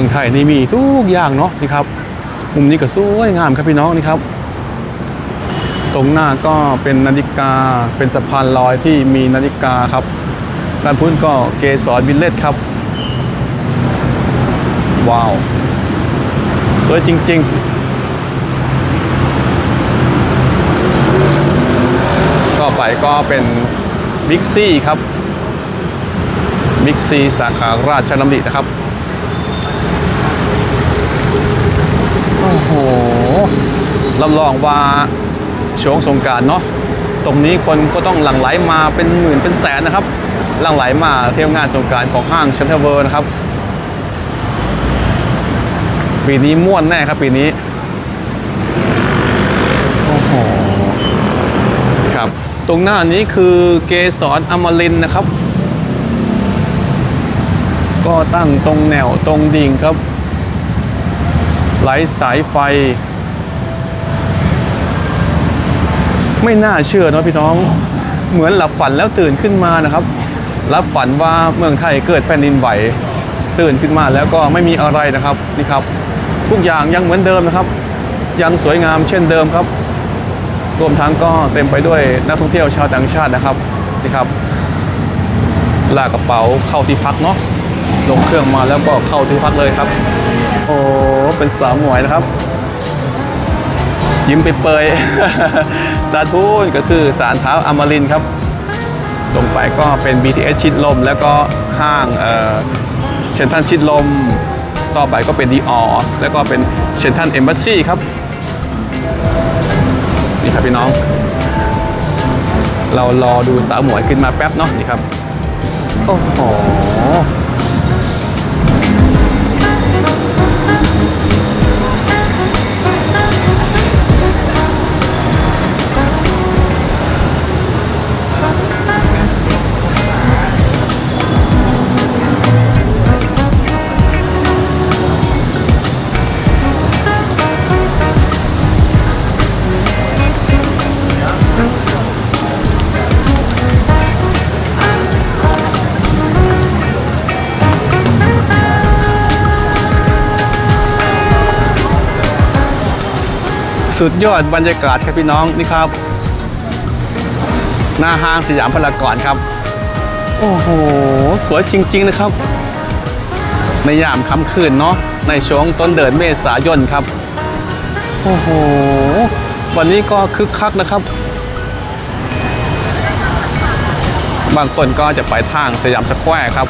มืองไทยนี่มีทุกอย่างเนาะนี่ครับ มุมนี้ก็สวยงามครับพี่น้องนี่ครับ ตรงหน้าก็เป็นนาฬิกาเป็นสะพานลอยที่มีนาฬิกาครับด้านพื้นก็เกสรวิลเลจครับ ว้าว สวยจริง ๆ ก็ไปก็เป็นบิ๊กซี่ครับบิ๊กซีสาขาราชดำรินะครับ โอ้โหรับรองว่าช่วงสงการเนาะตรงนี้คนก็ต้องหลั่งไหลมาเป็นหมื่นเป็นแสนนะครับหลั่งไหลมาเที่ยวงานสงการของห้างเชนเทอร์เวิร์นะครับ ปีนี้ม่วนแน่ครับปีนี้โอ้โหครับ ตรงหน้านี้คือเกสรอมรินนะครับ ก็ตั้งตรงแนวตรงดิ่งครับ ไหลสายไฟ ไม่น่าเชื่อเนาะพี่น้อง เหมือนหลับฝันแล้วตื่นขึ้นมานะครับ รับฝันว่าเมืองไทยเกิดแผ่นดินไหว ตื่นขึ้นมาแล้วก็ไม่มีอะไรนะครับนี่ครับ ทุกอย่างยังเหมือนเดิมนะครับ ยังสวยงามเช่นเดิมครับรวมทั้งก็เต็มไปด้วยนักท่องเที่ยวชาวต่างชาตินะครับนี่ครับลากกระเป๋าเข้าที่พักเนาะลงเครื่องมาแล้วก็เข้าที่พักเลยครับ โอ้เป็นสาวหมวยนะครับ ยิ้มไปเปยๆด้าทูนก็คือสารเท้าอมรินครับ ตรงไปก็เป็น BTS ชิดลม แล้วก็ห้างเชนทันชิดลม ต่อไปก็เป็นดีออแล้วก็เป็นเชนทันเอมบัสซี่ครับ นี่ครับพี่น้อง เรารอดูสาวหมวยขึ้นมาแป๊บเนาะนี่ครับ โอ้โห สุดยอดบรรยากาศครับพี่น้องนี่ครับ หน้าห้างสยามพารากอนครับ โอ้โห สวยจริง ๆ นะครับ ในยามค่ำคืนเนาะในช่วงต้นเดือนเมษายนครับ โอ้โห วันนี้ก็คึกคักนะครับ บางคนก็จะไปทางสยามสแควร์ครับ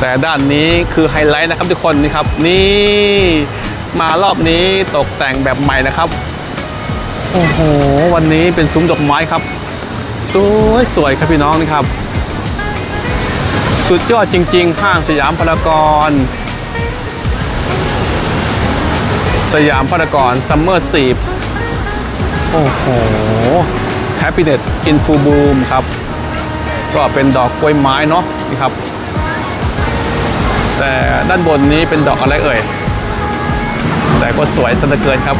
แต่ด้านนี้คือไฮไลท์นะครับทุกคนนี่ครับ นี่ มารอบนี้ตกแต่งแบบใหม่นะครับ โอ้โห วันนี้เป็นซุ้มดอกไม้ครับ สวยสวยครับพี่น้องนี่ครับ สุดยอดจริง ๆ ห้างสยามพารากอนสยามพารากอนซัมเมอร์ซีโอ้โห Happiness in Full Bloom ครับ ก็เป็นดอกกล้วยไม้เนาะนี่ครับ แต่ด้านบนนี้เป็นดอกอะไรเอ่ย แต่ก็สวยสนเหลือเกินครับ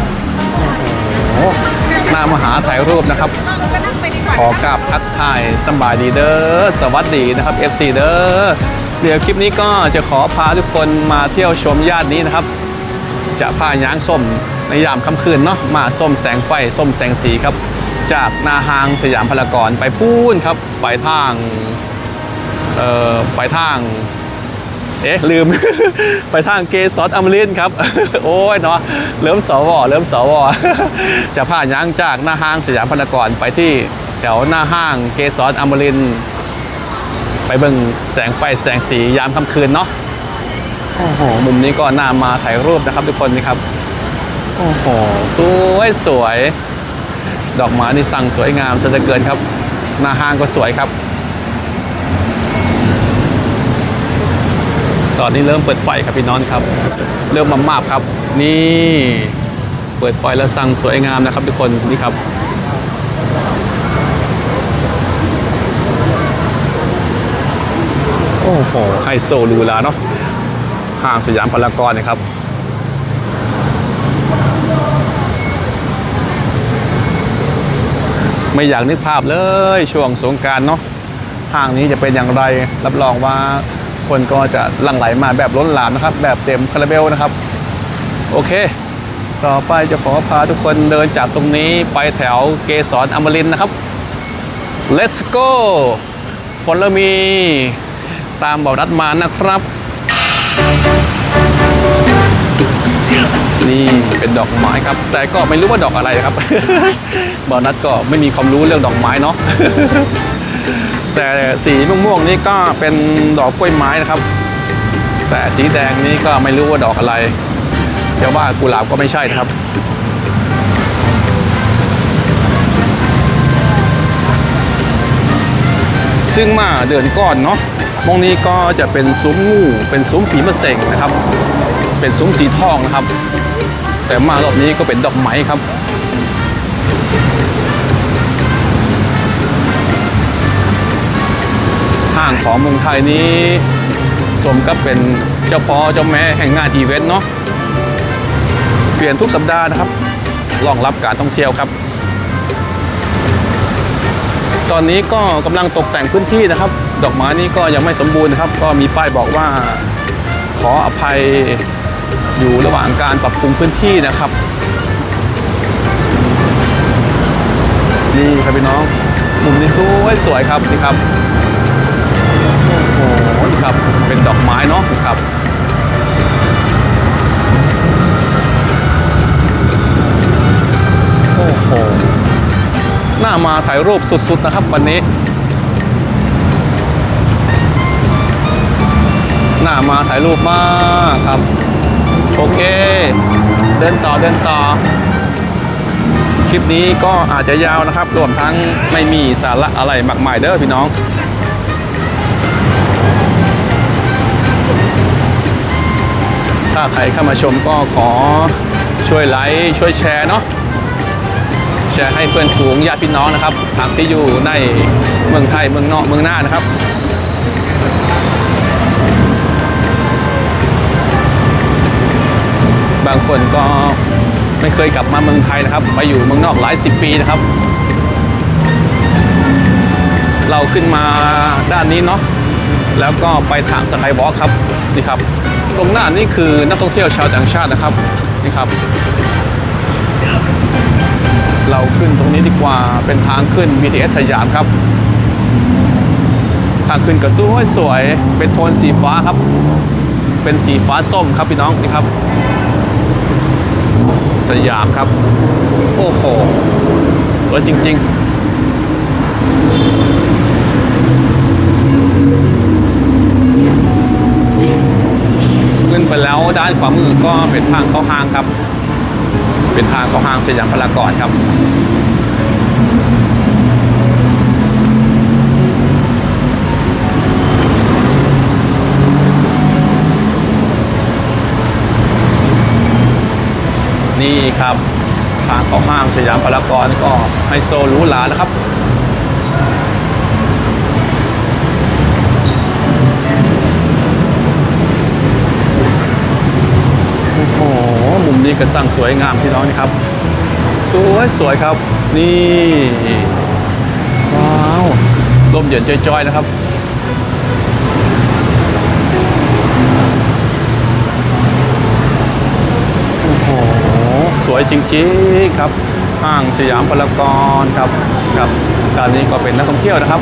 โอ้โหหน้ามาหาถ่ายรูปนะครับ ขอกราบทักทายสำบายดีเด้อสวัสดีนะครับ FC เด้อเดี๋ยวคลิปนี้ก็จะขอพาทุกคนมาเที่ยวชมย่านนี้นะครับ จะพาย้างส้มในยามค่ำคืนเนาะมาส้มแสงไฟส้มแสงสีครับ จากนาฮางสยามพารากอนไปพูนครับไปทาง เอ่อไปทาง เอ๊ะลืม ไปทางเกสรอมรินทร์ครับ โอ้ยเนาะเริ่มสวเริ่มสวจะพาย้างจากหน้าห้างสยามพารากอนไปที่แถวหน้าห้างเกสรอมรินทร์ไปเบิ่งแสงไฟแสงสียามค่ำคืนเนาะโอ้โหมุมนี้ก็น่ามาถ่ายรูปนะครับทุกคนนี่ครับโอ้โหสวยสวย ดอกไม้นี่สั่งสวยงามซะเหลือเกินครับ หน้าห้างก็สวยครับ ตอนนี้เริ่มเปิดไฟครับพี่น้องครับ เริ่มมามาบครับ นี่เปิดไฟแล้วสั่งสวยงามนะครับทุกคนนี่ครับโอ้โหไฮโซหรูหราเนาะห้างสยามพารากอนนะครับไม่อยากนึกภาพเลยช่วงสงการเนาะห้างนี้จะเป็นอย่างไรรับรองว่า คนก็จะหลั่งไหลมาแบบล้นหลามนะครับ แบบเต็มคาราเบลนะครับ โอเค ต่อไปจะขอพาทุกคนเดินจากตรงนี้ไปแถวเกสรอมรินนะครับ let's go follow me ตามบอกนัดมานะครับ นี่เป็นดอกไม้ครับ แต่ก็ไม่รู้ว่าดอกอะไรครับบอนัทก็ไม่มีความรู้เรื่องดอกไม้เนาะ แต่สีม่วงๆนี่ก็เป็นดอกกล้วยไม้นะครับ แต่สีแดงนี่ก็ไม่รู้ว่าดอกอะไรจะว่ากุหลาบก็ไม่ใช่ครับ ซึ่งมาเดือนก่อนเนาะมองนี้ก็จะเป็นซุ้มงูเป็นซุ้มผีมะเส็งนะครับ เป็นซุ้มสีทองนะครับ แต่มารอบนี้ก็เป็นดอกไม้ครับ ห้างของเมืองไทยนี้สมกับเป็นเจ้าพ่อเจ้าแม่แห่งงานอีเวนต์เนาะเปลี่ยนทุกสัปดาห์นะครับรองรับการท่องเที่ยวครับ ตอนนี้ก็กำลังตกแต่งพื้นที่นะครับ ดอกไม้นี้ก็ยังไม่สมบูรณ์นะครับ ก็มีป้ายบอกว่าขออภัยอยู่ระหว่างการปรับปรุงพื้นที่นะครับนี่ครับพี่น้องมุมนี้สวยสวยครับนี่ครับ ถ่ายรูปสุดๆนะครับวันนี้น่ามาถ่ายรูปมากครับ โอเค เดินต่อเดินต่อ คลิปนี้ก็อาจจะยาวนะครับ รวมทั้งไม่มีสาระอะไรมากมายเด้อพี่น้องถ้าใครเข้ามาชมก็ขอช่วยไลค์ช่วยแชร์เนาะ ชร์ให้เพื่อนฝูงญาติพี่น้องนะครับทางที่อยู่ในเมืองไทยเมืองนอกเมืองหน้านะครับบางคนก็ไม่เคยกลับมาเมืองไทยนะครับ ไปอยู่เมืองนอกหลายสิบปีนะครับ เราขึ้นมาด้านนี้เนาะแล้วก็ไปทางสกายวอล์กครับนี่ครับ ตรงหน้านี่คือนักท่องเที่ยวชาวต่างชาตินะครับนี่ครับ เราขึ้นตรงนี้ดีกว่าเป็นทางขึ้น BTS สยามครับ ทางขึ้นก็สวยสวยเป็นโทนสีฟ้าครับ เป็นสีฟ้าส้มครับพี่น้องนี่ครับ สยามครับ โอ้โห สวยจริง ๆขึ้นไปแล้วด้านขวามือก็เป็นทางเข้าห้างครับ เป็นทางของห้างสยามพารากอนครับนี่ครับทางของห้างสยามพารากอนก็ไฮโซหรูหรานะครับ โอ้โห มุม นี้ก็สร้างสวยงามพี่น้องนี่ครับ สวยสวยครับ นี่ว้าวลมเย็นจอยๆนะครับโอ้โหสวยจริงๆครับห้างสยามพารากอนครับครับการนี้ก็เป็นนักท่องเที่ยวนะครับ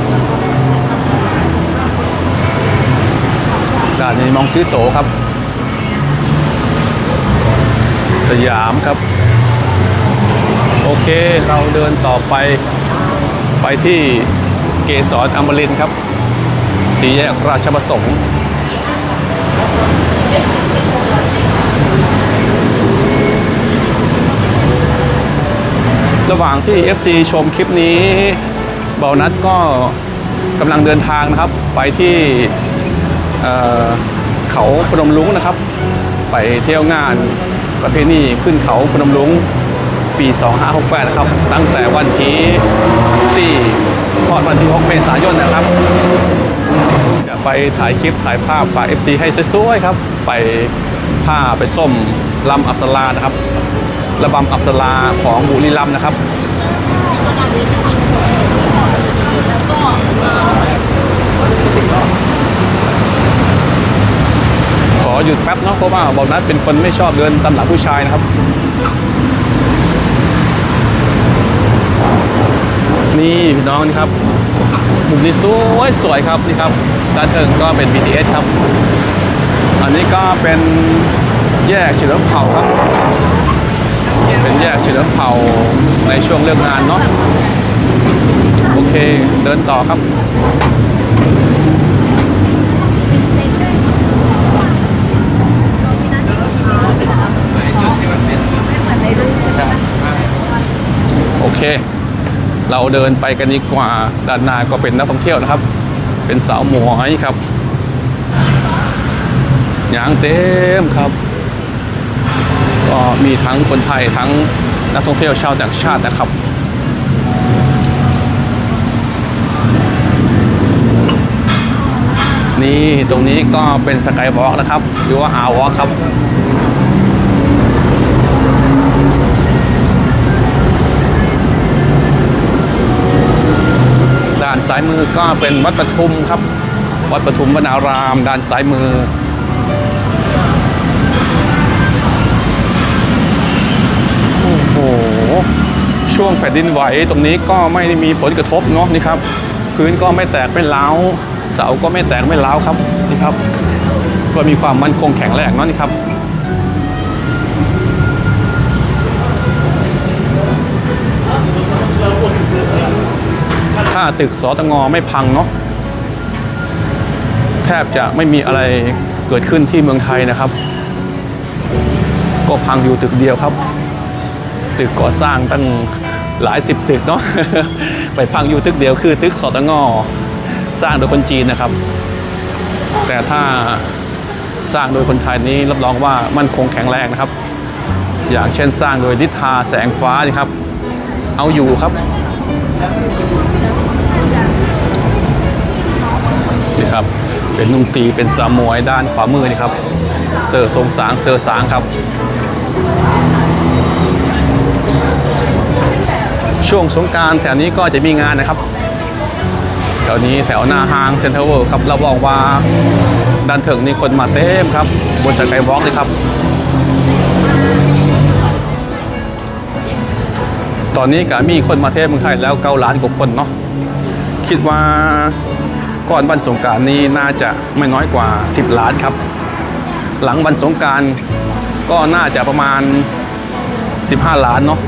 การนี้มองซื้อโตครับ สยามครับ โอเคเราเดินต่อไปไปที่เกสรอมรินครับ สีแยกราชประสงค์ระหว่างที่ FC ชมคลิปนี้เบานัดก็กำลังเดินทางนะครับ ไปที่เเขาพนมรุ้งนะครับ ไปเที่ยวงาน ประเพณีขึ้นเขาพนมรุ้งปี 2568 นะครับ ตั้งแต่วันที่ 4 ทอดวันที่ 6 เมษายนนะครับ จะไปถ่ายคลิปถ่ายภาพฝาก FC ให้สวยๆครับ ไปผ้าไปส้มลำอับสรานะครับ ระบำอับสราของบุรีรัมนะครับน อ หยุดแป๊บเนาะเพราะว่าบอกนัดเป็นคนไม่ชอบเดินตามหลังผู้ชายนะครับ นี่พี่น้องนี่ครับมุมนี้สวยสวยครับนี่ครับด้านเทิงก็เป็น BTS ครับ อันนี้ก็เป็นแยกเฉลิมเผ่าครับ เป็นแยกเฉลิมเผ่าในช่วงเลิกงานเนาะโอเคเดินต่อครับ เค เราเดินไปกันดีกว่าด้านหน้าก็เป็นนักท่องเที่ยวนะครับ เป็นสาวหมวยครับยางเต็มครับก็มีทั้งคนไทยทั้งนักท่องเที่ยวชาวต่างชาตินะครับนี่ตรงนี้ก็เป็นสกายวอล์กนะครับ หรือว่าอาวอล์กครับ ด้านซ้าย มือก็เป็นวัดปทุมครับ วัดปทุมวนาราม ด้านซ้ายมือ โอ้โห ช่วงแผ่นดินไหวตรงนี้ก็ไม่มีผลกระทบเนาะนี่ครับ พื้นก็ไม่แตกไม่ร้า เสาก็ไม่แตกไม่ร้าครับนี่ครับ ก็มีความมั่นคงแข็งแรงเนาะนี่ครับ ถ้าตึกสตงไม่พังเนาะแทบจะไม่มีอะไรเกิดขึ้นที่เมืองไทยนะครับ ก็พังอยู่ตึกเดียวครับ ตึกก่อสร้างตั้งหลายสิบตึกเนาะไปพังอยู่ตึกเดียวคือ ตึกสตงสร้างโดยคนจีนนะครับ แต่ถ้าสร้างโดยคนไทยนี้รับรองว่ามั่นคงแข็งแรงนะครับ อย่างเช่นสร้างโดยนิทาแสงฟ้านี่ครับ เอาอยู่ครับ นี่ครับ เป็นนุ่งตีเป็นสามวยด้านขวามือนี่ครับ เสือทรงสางเสือสางครับ ช่วงสงการแถวนี้ก็จะมีงานนะครับ แถวนี้แถวหน้าห้างเซ็นทรัลเวิลด์ครับเราบอกว่าด้านถึงนี่คนมาเต็มครับ บนสกายวอล์กเลยครับตอนนี้ก็มีคนมาเทศเมืองไทยแล้วเก้าล้านกว่าคนเนาะคิดว่า ก่อนวันสงการนี้น่าจะไม่น้อยกว่า 10 ล้านครับ หลังวันสงการก็น่าจะประมาณ 15 ล้านเนาะ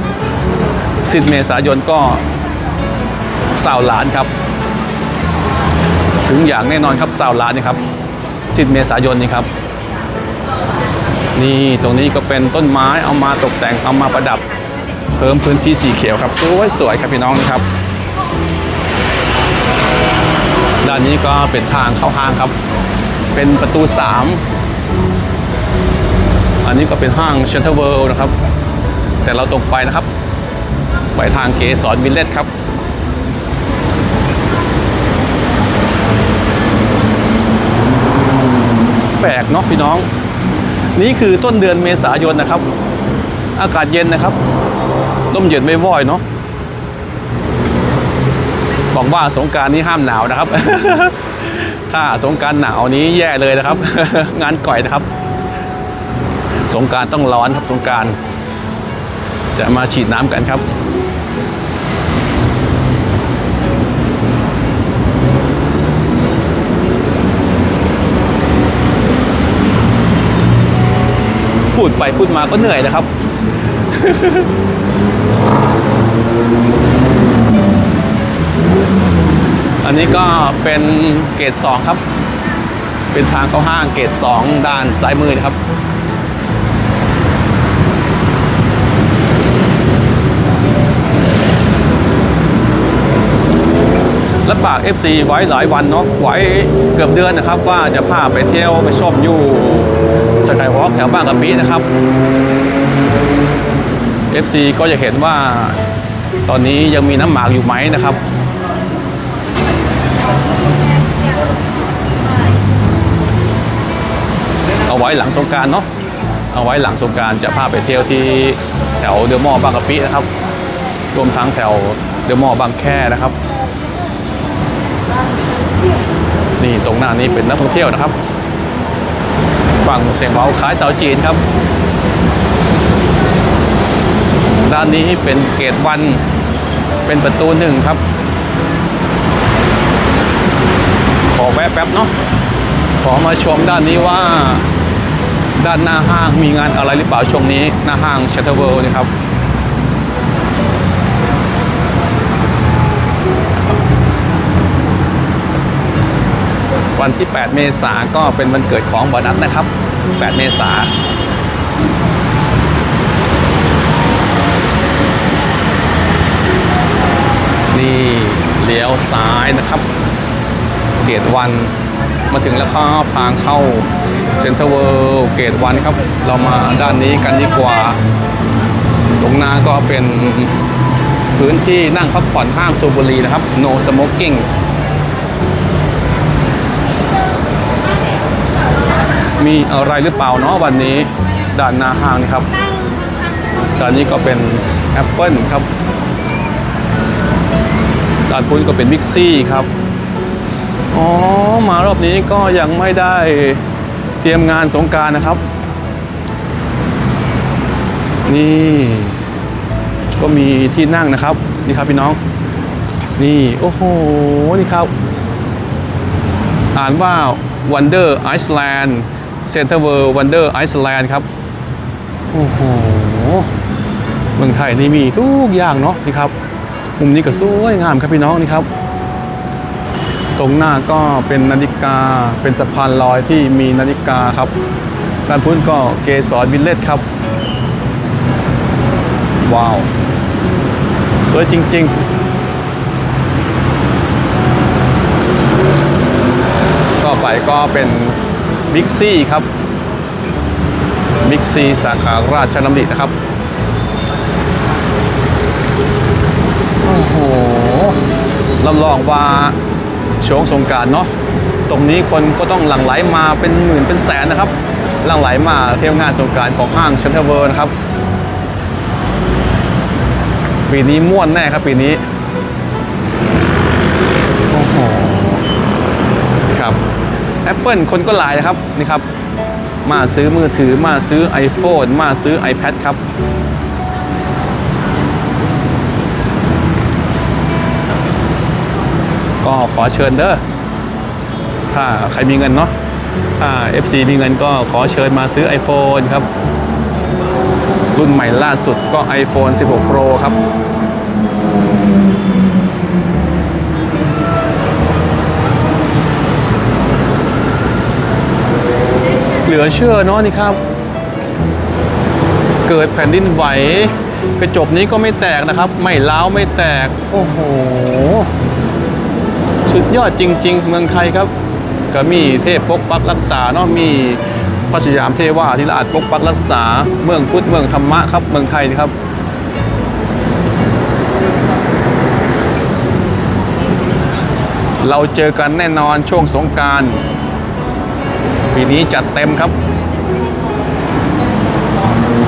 10 เมษายนก็สาวล้านครับ ถึงอย่างแน่นอนครับสาวล้านนี่ครับ 10 เมษายนนี่ครับ นี่ตรงนี้ก็เป็นต้นไม้เอามาตกแต่งเอามาประดับ เพิ่มพื้นที่สีเขียวครับสวยสวยครับพี่น้องนะครับ ด้านนี้ก็เป็นทางเข้าห้างครับ เป็นประตู 3 อันนี้ก็เป็นห้างเชนเทอร์เวิลด์นะครับ แต่เราตรงไปนะครับ ไปทางเกสรวิลเลจครับแปลกเนาะพี่น้อง นี่คือต้นเดือนเมษายนนะครับ อากาศเย็นนะครับลมเย็นไม่ว่อยเนาะ บอกว่าสงการนี้ห้ามหนาวนะครับ ถ้าสงการหนาวนี้แย่เลยนะครับ งานก่อยนะครับ สงการต้องร้อนครับสงการจะมาฉีดน้ำกันครับพูดไปพูดมาก็เหนื่อยนะครับ อันนี้ก็เป็นเกรด2ครับ เป็นทางเข้าห้างเกรด2ด้านซ้ายมือนะครับ รับปาก FC ไว้หลายวันเนาะไว้เกือบเดือนนะครับ ว่าจะพาไปเที่ยวไปชมอยู่สกายวอล์กแถวบ้างกะปินะครับ FC ก็จะเห็นว่าตอนนี้ยังมีน้ำหมากอยู่ไหมนะครับ เอาไว้หลังสงการเนาะเอาไว้หลังสงการจะพาไปเที่ยวที่แถวเดอมอบางกะปินะครับ รวมทั้งแถวเดอมอบางแคนะครับ นี่ตรงหน้านี้เป็นนักท่องเที่ยวนะครับฝั่งเสียงเบาขายเสาจีนครับ ด้านนี้เป็นเกตวันเป็นประตูหนึ่งครับ ขอแวะแป๊บเนาะขอมาชมด้านนี้ว่า ด้านหน้าห้างมีงานอะไรหรือเปล่าช่วงนี้ หน้าห้างชัตเตอร์เวิลด์นะครับวันที่ 8 เมษาก็เป็นวันเกิดของบอนัสนะครับ 8 เมษานี่เลี้ยวซ้ายนะครับ เกตวันมาถึงแล้วครับทางเข้า เซ็นทรัลเวิลด์เกตวันครับ เรามาด้านนี้กันดีกว่า ตรงหน้าก็เป็นพื้นที่นั่งพักผ่อนห้างสูบบุหรีนะครับ no smoking มีอะไรหรือเปล่าเนาะวันนี้ด้านหน้าห้างนี่ครับด้านนี้ก็เป็น Apple ครับด้านพุ้นก็เป็นมิกซี่ครับ อ๋อ มารอบนี้ก็ยังไม่ได้ เตรียมงานสงการนะครับ นี่ก็มีที่นั่งนะครับ นี่ครับพี่น้อง นี่ โอ้โห นี่ครับ อ่านว่า Wonder Iceland Center World Wonder Iceland ครับ โอ้โห เมืองไทยนี่มีทุกอย่างเนาะนี่ครับ มุมนี้ก็สวยงามครับพี่น้องนี่ครับ ตรงหน้าก็เป็นนาฬิกาเป็นสะพานลอยที่มีนาฬิกาครับด้านพุ้นก็เกสรวิลเลจครับ ว้าว สวยจริง ๆ ต่อไปก็เป็นบิ๊กซี่ครับบิ๊กซีสาขาราชดำรินะครับ โอ้โหรับรองว่า ช่วงสงการเนาะตรงนี้คนก็ต้องหลั่งไหลมาเป็นหมื่นเป็นแสนนะครับหลั่งไหลมาเที่ยวงานสงการของห้างเชนเทเวิร์นะครับ ปีนี้ม่วนแน่ครับปีนี้โอ้โหครับ Apple คนก็หลายนะครับนี่ครับ มาซื้อมือถือมาซื้อ iPhone มาซื้อ iPad ครับ ก็ขอเชิญเด้อถ้าใครมีเงินเนาะถ้า FC มีเงินก็ขอเชิญมาซื้อ iPhone ครับ รุ่นใหม่ล่าสุดก็ iPhone 16 Pro ครับเหลือเชื่อเนาะนี่ครับ เกิดแผ่นดินไหวกระจกนี้ก็ไม่แตกนะครับ ไม่ล้าวไม่แตก โอ้โห สุดยอดจริง ๆ เมืองไทยครับ ก็มีเทพปกปักรักษาเนาะมีพระสยามเทวาธิราชปกปักรักษา เมืองพุทธเมืองธรรมะครับ เมืองไทยนะครับเราเจอกันแน่นอนช่วงสงการปีนี้จัดเต็มครับ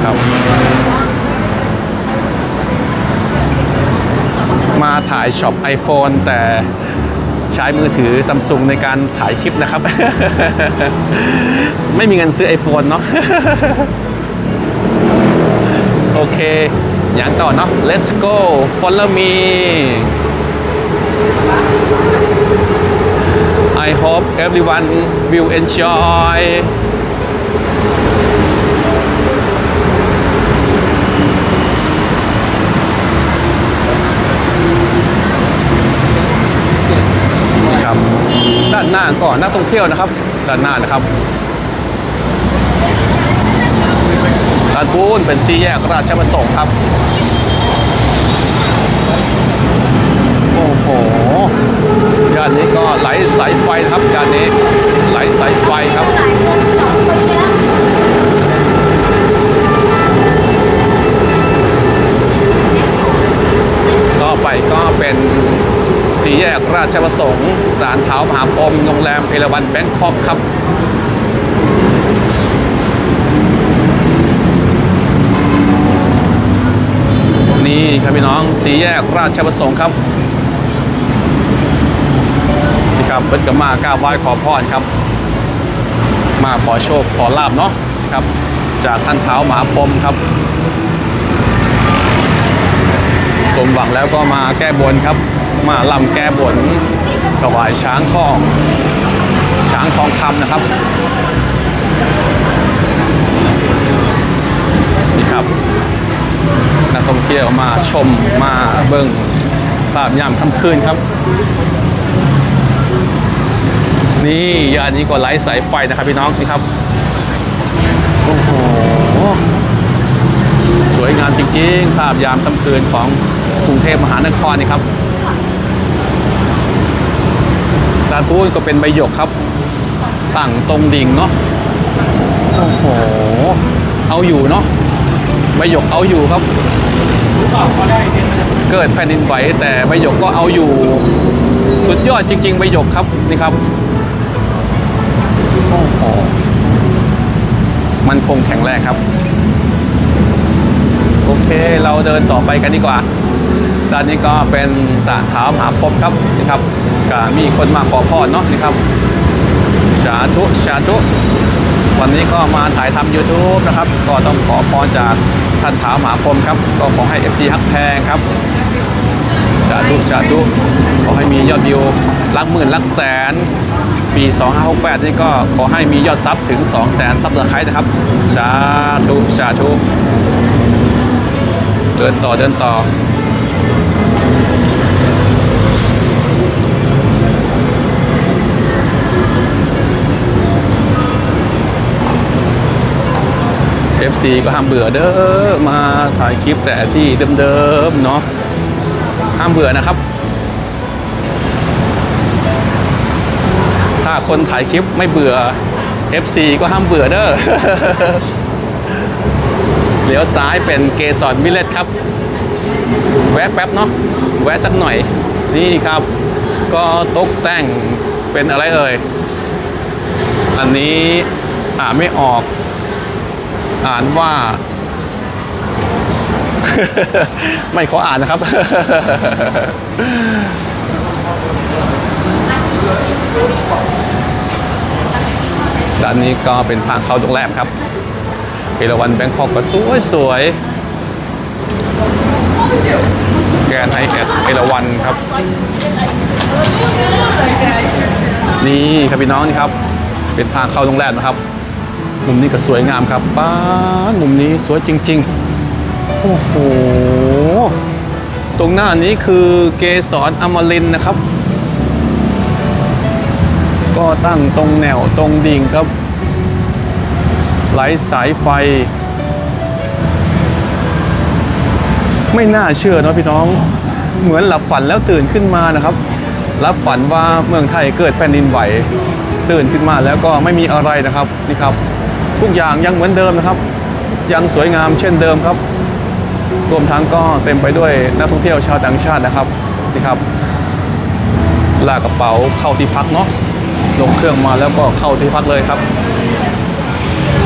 ครับ มาถ่ายช็อป iPhone แต่ ใช้มือถือซัมซุงในการถ่ายคลิปนะครับ ไม่มีเงินซื้อ iPhone เนาะโอเค อย่างต่อเนาะ let's go follow me I hope everyone will enjoy นี่ครับ ด้านหน้าก่อนนักท่องเที่ยวนะครับ ด้านหน้านะครับด้านปูนเป็นซีแยกราชประสงค์ครับ โอ้โหย่านนี้ก็ไหลสายไฟครับย่านนี้ไหลสายไฟครับต่อไปก็เป็นสี่แยกราชประสงค์ เอราวันแบงคอกครับนี่ครับพี่น้องสีแยกราชประสงค์ครับนี่ครับเป็นกบมากราบไหว้ขอพรครับ มาขอโชคขอลาบเนาะครับ จากท่านเท้าหมาพรมครับ สมหวังแล้วก็มาแก้บนครับ มาลำแก้บนถวายช้างทองางทองคำนะครับนี่ครับนักท่องเที่ยวมาชมมาเบิ้งภาพยามค่ำคืนครับ นี่ยานนี้ก็ไร้สายไฟนะครับพี่น้องนี่ครับโอ้โหสวยงามจริงๆ ภาพยามค่ำคืนของกรุงเทพมหานครนี่ครับด้านพูนก็เป็นใบหยกครับ ตั้งตรงดิ่งเนาะโอ้โห เอาอยู่เนาะใบหยกเอาอยู่ครับ เกิดแผ่นดินไหวแต่ใบหยกก็เอาอยู่ สุดยอดจริง ๆ ใบหยกครับนี่ครับโอ้โหมันคงแข็งแรงครับ โอเคเราเดินต่อไปกันดีกว่าด้านนี้ก็เป็นสารเท้ามหาภพครับนี่ครับก็มีคนมาขอพรเนาะนี่ครับ สาธุสาธุวันนี้ก็มาถ่ายทำ YouTube นะครับ ก็ต้องขอพรจากท่านเท้ามหาพรหมครับ ก็ขอให้ FC ฮักแพงครับสาธุสาธุขอให้มียอดวิวลักหมื่นลักแสน ปี 2568 นี่ก็ขอให้มียอดซับถึง 2 0 0 0 0 0ซับสไครต์นะครับสาธุสาธุเดินต่อเดินต่อ FC ก็ห้ามเบื่อเด้อมาถ่ายคลิปแต่ที่เดิมๆเนาะห้ามเบื่อนะครับ ถ้าคนถ่ายคลิปไม่เบื่อ FC ก็ห้ามเบื่อเด้อเลี้ยวซ้ายเป็นเกสรวิลเลตครับ แวะแป๊บเนาะแวะสักหน่อย นี่ครับ ก็ตกแต่งเป็นอะไรเอ่ย อันนี้อ่าไม่ออก อ่านว่า ไม่ขออ่านนะครับ ด้านนี้ก็เป็นทางเข้าโรงแรมครับเอราวันแบงคอกก็สวยสวยแกนไฮเอทเอราวันครับ นี่ครับพี่น้องนี่ครับ เป็นทางเข้าโรงแรมนะครับ มุมนี้ก็สวยงามครับป้ามุมนี้สวยจริง ๆ โอ้โห ตรงหน้านี้คือเกสรอมรินนะครับ ก็ตั้งตรงแนวตรงดิ่งครับ ไหลสายไฟ ไม่น่าเชื่อนะพี่น้อง เหมือนหลับฝันแล้วตื่นขึ้นมานะครับ รับฝันว่าเมืองไทยเกิดแผ่นดินไหว ตื่นขึ้นมาแล้วก็ไม่มีอะไรนะครับนี่ครับ ทุกอย่างยังเหมือนเดิมนะครับ ยังสวยงามเช่นเดิมครับ รวมทั้งก็เต็มไปด้วยนักท่องเที่ยวชาวต่างชาตินะครับนี่ครับลากกระเป๋าเข้าที่พักเนาะลงเครื่องมาแล้วก็เข้าที่พักเลยครับ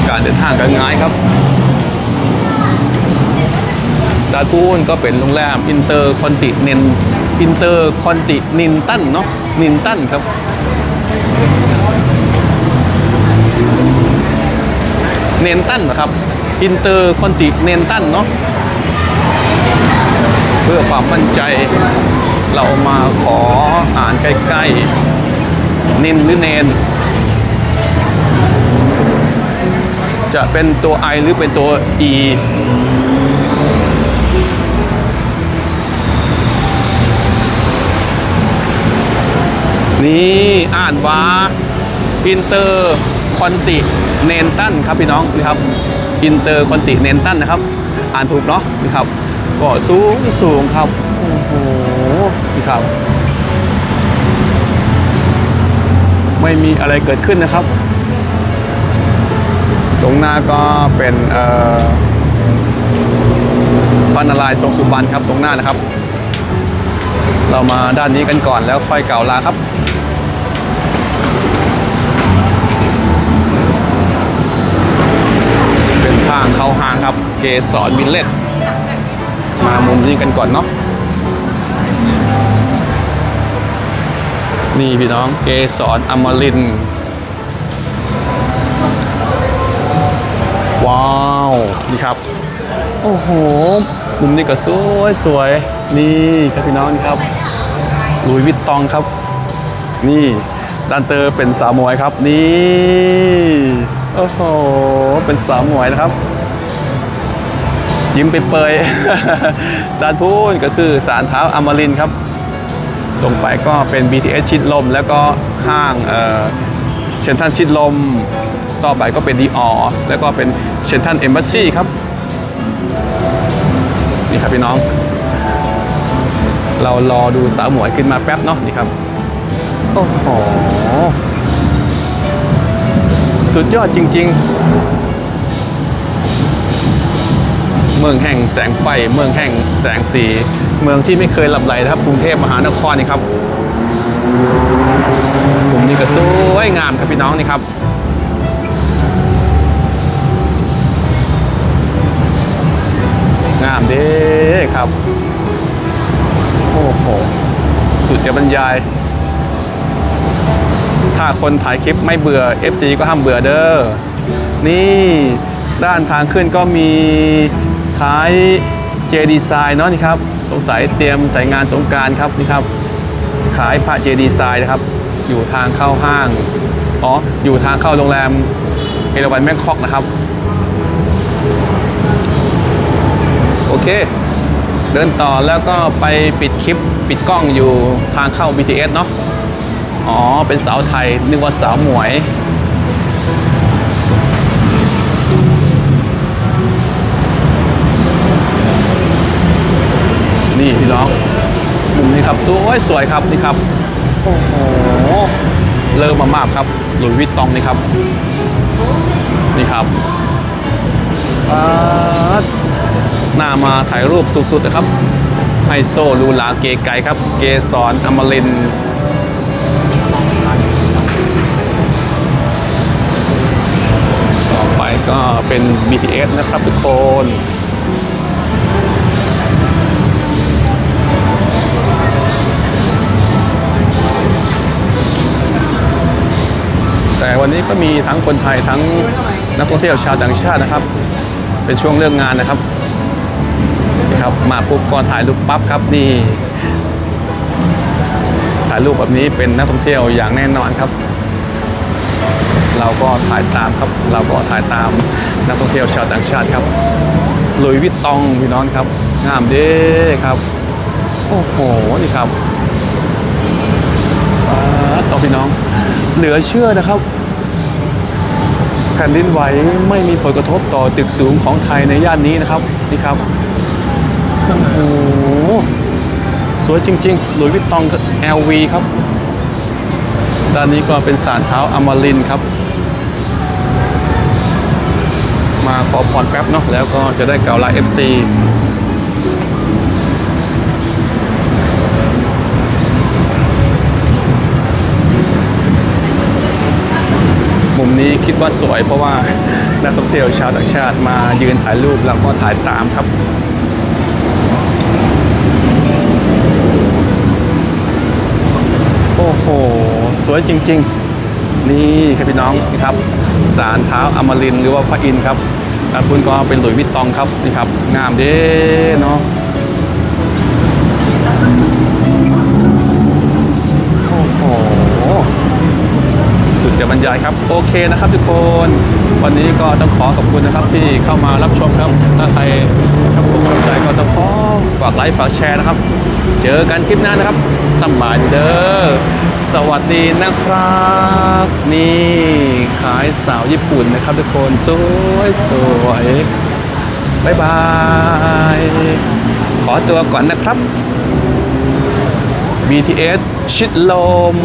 การเดินทางก็ง่ายครับดากูนก็เป็นโรงแรมอินเตอร์คอนติเนนอินเตอร์คอนตินินตันเนาะนินตันครับ เนนตันนะครับอินเตอร์คอนติเนนตันเนาะเพื่อความมั่นใจเรามาขออ่านใกล้ๆ นินหรือเนน จะเป็นตัว I หรือเป็นตัว E นี่อ่านว่าอินเตอร์ คอนติเนนตันครับพี่น้องนี่ครับอินเตอร์คอนติเนนตันนะครับ อ่านถูกเนาะนี่ครับก็สูงสูงครับโอ้โหนี่ครับ ไม่มีอะไรเกิดขึ้นนะครับ ตรงหน้าก็เป็นเอ่อพระนารายทรงสุบรรณครับตรงหน้านะครับ เรามาด้านนี้กันก่อนแล้วค่อยเกล่าวลาครับ เป็นทางเข้าห้างครับ เกสรวิลเลตมามุมนี้กันก่อนเนาะนี่พี่น้องเกสรอมรินทร์นี่ครับ โอ้โห มุมนี้ก็สวยสวย นี่ครับพี่น้องครับลุยวิตตองครับ นี่ดันเตอร์เป็นสาวมวยครับ นี่ โอ้โห เป็นสาวมวยนะครับ ยิ้มไปเปยๆด้านพูนก็คือสารเท้าอมรินครับ ตรงไปก็เป็น BTS ชิดลม แล้วก็ห้างเชนทันชิดลม ต่อไปก็เป็นดีออแล้วก็เป็นเชนทันเอมบัสซี่ครับ นี่ครับพี่น้อง เรารอดูสาวหมวยขึ้นมาแป๊บเนาะนี่ครับ โอ้โห สุดยอดจริง ๆ มืองแห่งแสงไฟ เมืองแห่งแสงสี เมืองที่ไม่เคยหลับไหลนะครับกรุงเทพมหานครนี่ครับผมนี่ก็สวยงามครับพี่น้องนี่ครับงามเด้ครับ โอ้โห สุดจะบรรยาย ถ้าคนถ่ายคลิปไม่เบื่อ FC ก็ห้ามเบื่อเด้อ นี่ด้านทางขึ้นก็มี ขายเจดีไซน์เนาะนี่ครับสงสัยเตรียมใส่งานสงการครับนี่ครับ ขายพระเจดีไซน์นะครับ อยู่ทางเข้าห้างอ๋ออยู่ทางเข้าโรงแรมเอราวันแมงคอกนะครับ โอเค เดินต่อแล้วก็ไปปิดคลิปปิดกล้องอยู่ทางเข้า BTS เนาะอ๋อเป็นสาวไทยนึกว่าสาวหมวย นี่พี่น้องมุมนี้ครับสวยสวยครับนี่ครับโอ้โหเริ่มมามากครับหลุยวิตตองนี่ครับ นี่ครับหน้ามาถ่ายรูปสุดๆนะครับไฮโซลูลาเกไกครับ เกสรอมรินต่อไปก็เป็น BTS นะครับทุกคน วันนี้ก็มีทั้งคนไทยทั้งนักท่องเที่ยวชาวต่างชาตินะครับ เป็นช่วงเรื่องงานนะครับนี่ครับมาปุ๊บก็ถ่ายรูปปั๊บครับนี่ถ่ายรูปแบบนี้เป็นนักท่องเที่ยวอย่างแน่นอนครับ เราก็ถ่ายตามครับ เราก็ถ่ายตามนักท่องเที่ยวชาวต่างชาติครับลุยวิตตองพี่น้องครับงามเด้ครับโอ้โหนี่ครับต่อพี่น้อง เหลือเชื่อนะครับ แผ่นดินไหวไม่มีผลกระทบต่อตึกสูงของไทยในย่านนี้นะครับนี่ครับโอ้โหสวยจริงๆหลุยส์วิตตอง LV ครับ ด้านนี้ก็เป็นสารเท้าอมรินครับ มาขอพรแป๊บเนาะแล้วก็จะได้เก่าลา FC นี้คิดว่าสวยเพราะว่านักท่องเที่ยวชาวต่างชาติมายืนถ่ายรูปแล้วก็ถ่ายตามครับโอ้โห สวยจริง ๆ นี่ครับพี่น้องนี่ครับสารเท้าอมรินหรือว่าพระอินทร์ครับคุณก็เป็นหลุยวิตตองครับนี่ครับงามเด้เนาะ จะบรรยายครับโอเคนะครับทุกคน วันนี้ก็ต้องขอขอบคุณนะครับที่เข้ามารับชมครับถ้าใครชอบผมชอบใจก็ต้องขอฝากไลค์ฝากแชร์นะครับ เจอกันคลิปหน้านะครับสำบายเด้อสวัสดีนะครับ นี่ขายสาวญี่ปุ่นนะครับทุกคนสวยสวยบายบาย ขอตัวก่อนนะครับ BTS ชิดลม